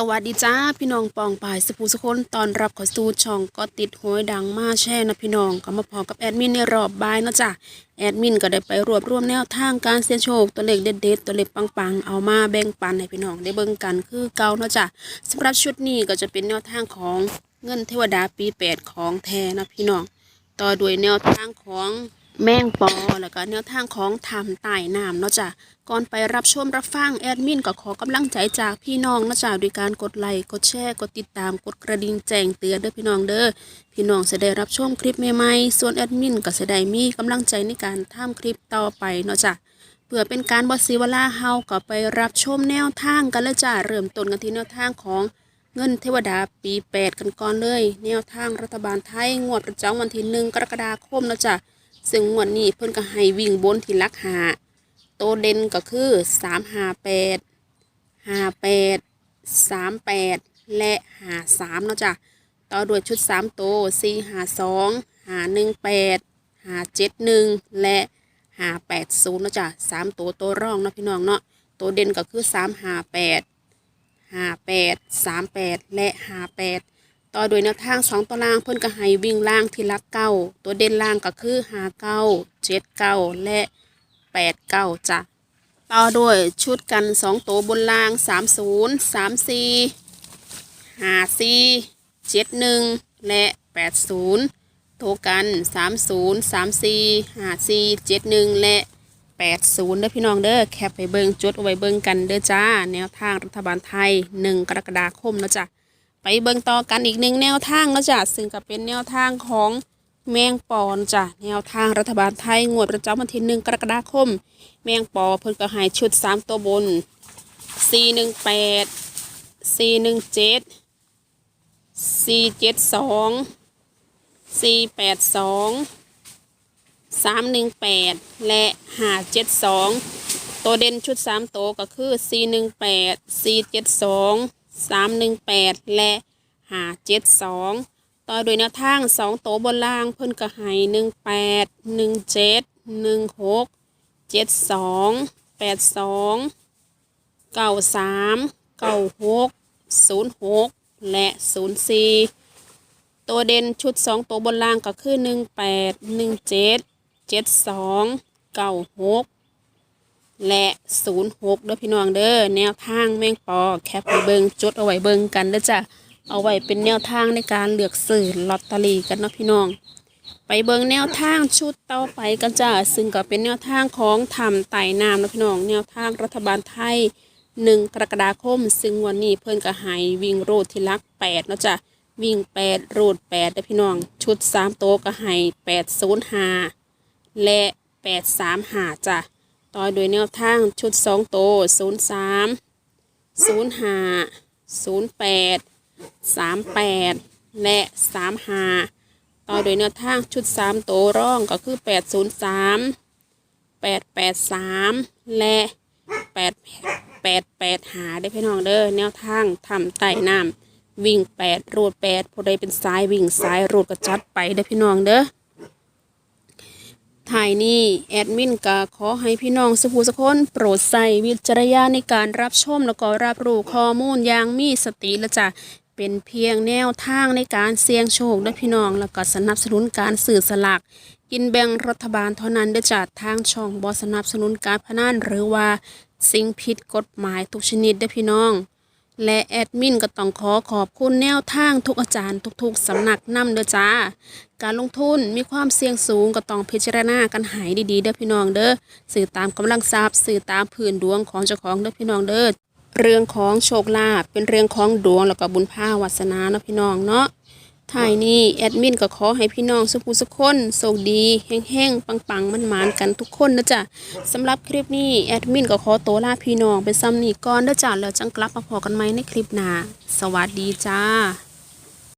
สวัสดีจ้าพี่น้องปองปายสปูสกคนตอนรับข้าสู่ช่องก็ติดหวยดังมาแช่นะพี่น้องก็มาพอกับแอดมินในรอบบ่ายนะจ้ะแอดมินก็ได้ไปรวบรวมแนวทางการเสี่ยงโชคตัวเลขเด็ดๆตัวเลขปังๆเอามาแบ่งปันให้พี่น้องได้เบิ่งกันคือเก่านะจ้ะสำหรับชุดนี้ก็จะเป็นแนวทางของเงินเทวดาปีแปดของแท้นะพี่น้องต่อด้วยแนวทางของ แมงปอแล้วก็แนวทางของทำใต้น้ำเนาะจ้ะก่อนไปรับชมรับฟังแอดมินก็ขอกำลังใจจากพี่น้องเนาะจ้ะด้วยการกดไลค์กดแชร์กดติดตามกดกระดิ่งแจ้งเตือนเด้อพี่น้องเด้อพี่น้องจะได้รับชมคลิปใหม่ๆส่วนแอดมินก็จะได้มีกำลังใจในการทำคลิปต่อไปเนาะจ้ะเพื่อเป็นการบอสีเวลาเฮาก็ไปรับชมแนวทางกันเลยจ้ะเริ่มต้นกันที่แนวทางของเงินเทวดาปี 8 กันก่อนเลย แนวทางรัฐบาลไทยงวดประจำวันที่หนึ่งกรกฎาคมนะจ๊ะ ซึ่งงวดนี้เพิ่นก็ให้วิ่งบนที่ลักหาโตเด่นก็คือ3 5 8 5 8 3 8และ5 3เนาะจ้ะต่อด้วยชุด3โตว4 5 2 5 1 8 5 7 1และ5 8 0เนาะจ้ะ3ตัวตัวร่องเนาะพี่น้องเนาะโตเด่นก็คือ3 5 8ห้าแปดสามแปดและหาแปด ต่อโดยแนวทางสองตัวล่างเพิ่นก็ให้วิ่งล่างที่ลักเก้าตัวเด่นล่างก็คือห้าเก้าเจ็ดเก้าและแปดเก้าจ้ะต่อด้วยชุดกันสองตัวบนล่างสามศูนย์สามสี่ห้าสี่เจ็ดหนึ่งและแปดศูนย์โทกันสามศูนย์สามสี่ห้าสี่เจ็ดหนึ่งและ80เด้อพี่น้องเด้อแคปไปเบิงจดเอาไว้เบิงกันเด้อจ้า แนวทางรัฐบาลไทย1กรกฎาคมนะจ้ะ ไปเบิงต่อกันอีกหนึ่งแนวทางเนาะจ้ะซึ่งก็เป็นแนวทางของแมงปอนจ้ะแนวทางรัฐบาลไทยงวดประจำวันที่1กรกฎาคม แมงปอเพิ่นก็ให้ชุด 3 ตัวบน 418 417 472 482สามหนึ่งแปดและห้าเจ็ดสองตัวเด่นชุดสามตัวก็คือสี่ห 318 และ 572 ต่อโดยแนวทาง 2 โต๊บนล่างเพิ่นกระไหาย18 17 16 72 82 93 96 06 และ 04 ตัวเด่นชุด 2ต๊วบนล่างก็คือ 18 17 72 96 และศูนย์หกเด้อพี่น้องเด้อแนวทางแมงปอแคปไปเบิงจดเอาไว้เบิงกันเด้อจ้ะเอาไว้เป็นแนวทางในการเลือกซื้อลอตเตอรี่กันเนาะพี่น้อง ไปเบิงแนวทางชุดต่อไปกันจ้ะซึ่งก็เป็นแนวทางของทำไต่น้ำนะพี่น้อง แนวทางรัฐบาลไทยหนึ่งกรกฎาคม ซึ่งวันนี้เพิ่อนก็ให้วิ่งโรดที่ลักแปดเนาะจ้ะวิ่งแปดโรดแปดเด้อพี่น้อง ชุดสามโตก็ให้แปดศูนย์หาและ83หาจ้ะ ต่อโดยแนวทางชุด2โต03 05 08 38และ35ต่อโดยแนวทางชุด3โตร่องก็คือ803 883และ8 88หาได้พี่น้องเด้อแนวทางทำไต่น้ำวิ่ง8รูด8ผู้ใดเป็นสายวิ่งสายรูดก็จัดไปได้พี่น้องเด้อ ถ่ายนี้แอดมินก็ขอให้พี่น้องสุภูสคนโปรดใส่วิจารณญาณในการรับชมแล้วก็รับรู้ข้อมูลอย่างมีสติและจะเป็นเพียงแนวทางในการเสี่ยงโชคนะพี่น้อง แล้วก็สนับสนุนการสื่อสลากกินแบ่งรัฐบาลเท่านั้นเด้จากทางช่องบอสนับสนุนการพนันหรือว่าสิ่งผิดกฎหมายทุกชนิดเด้พี่น้อง และแอดมินก็ต้องขอขอบคุณแนวทางทุกอาจารย์ทุกๆสำนักนำเด้อจ้า การลงทุนมีความเสี่ยงสูงก็ต้องพิจารณากันหายดีๆเด้อพี่น้องเด้อสื่อตามกำลังทรัพย์สื่อตามพื้นดวงของเจ้าของเด้อพี่น้องเด้อเรื่องของโชคลาภเป็นเรื่องของดวงแล้วก็บุญภาวาสนาเนาะพี่น้องเนาะ ท่ายนี้แอดมินก็ขอให้พี่น้องสุขุสุขคนโชคดี แห้งๆ ปังๆ มัน ๆ กันทุกคนนะจ๊ะสำหรับคลิปนี้แอดมินก็ขอตัวลาพี่น้องไปซ้ำนี่ก่อนนะจ๊ะแล้วจังกลับมาพอกันไหมในคลิปหน้าสวัสดีจ้า